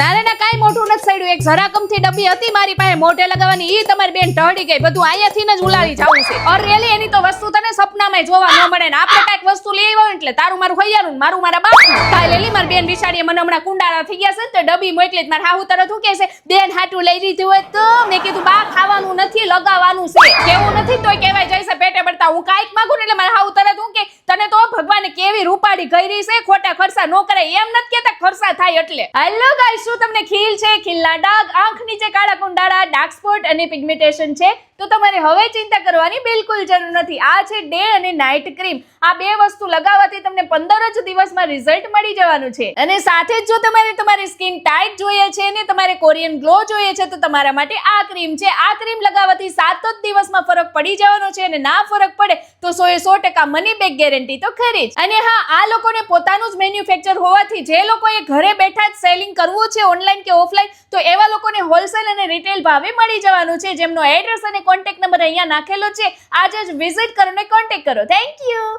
ના ના કાઈ મોટું નથી સડ્યું. એક જરાકમથી ડબ્બી હતી મારી પાસે, મોઢે લગાવવાની. ઈ તમારી બેન ઢળી ગઈ. બધું અહીંયાથી જ ઉલાળી જાવું છે. ઓર રેલી એની તો વસ્તુ તને સપનામાં જોવા ન મળે ને. આપણે કાંઈક વસ્તુ લઈ આવ્યો એટલે તારું મારું હૈયારું મારું મારા બાપનું. કાલે લેલી મારી બેન વિશાળીએ મને હમણાં કુંડાળા થઈ ગયા છે તો ડબ્બી મોકલી મારા હાહુ તરત શું કહે છે. બેન હાટું લઈ લીધું હોય તો મેં કીધું, બા, ખાવાનું નથી, લગાવવાનું છે. કેવું નથી તોય કહેવાય. જાય છે પેટે પડતા હું કાંઈક માગું એટલે મારા હાહુ તરત હું રૂપાડી કરી છે, ખોટા ખર્ચા ન કરે, એમ નથી કેતા ખર્ચા થાય એટલે. હેલો ગાઈસ શું તમને ખીલ છે? ખીલના ડાઘ, આંખ નીચે કાળા કુંડાળા ડાર્ક સ્પોટ અને પિગમેન્ટેશન છે, તો તમારે હવે ચિંતા કરવાની બિલકુલ જરૂર નથી. આ છે ડે અને નાઇટ ક્રીમ. આ બે વસ્તુ લગાવવાથી તમને પંદર જ દિવસમાં રિઝલ્ટ મળી જવાનું છે. અને સાથે જ જો તમારે તમારી સ્કિન ટાઈટ જોઈએ છે ને તમારે કોરિયન ગ્લો જોઈએ છે, તો તમારા માટે આ ક્રીમ છે. આ ક્રીમ લગાવવાથી સાત જ દિવસમાં ફરક પડી જવાનો છે અને ના ફરક પડે, તો સો એ સો ટકા મની બેક ગેરંટી તો ખરી જ. અને હા, આ લોકોને પોતાનું જ મેન્યુફેક્ચર હોવાથી જે લોકોએ ઘરે બેઠા જ સેલિંગ કરવું છે, ઓનલાઈન કે ઓફલાઈન તો એવા લોકોને હોલસેલ અને રિટેલ ભાવે મળી જવાનું છે, જેમનો એડ્રેસ અને કોન્ટેક્ટ નંબર અહીંયા નાખેલો છે. આજે જ વિઝિટ કરો અને કોન્ટેક્ટ કરો. Thank you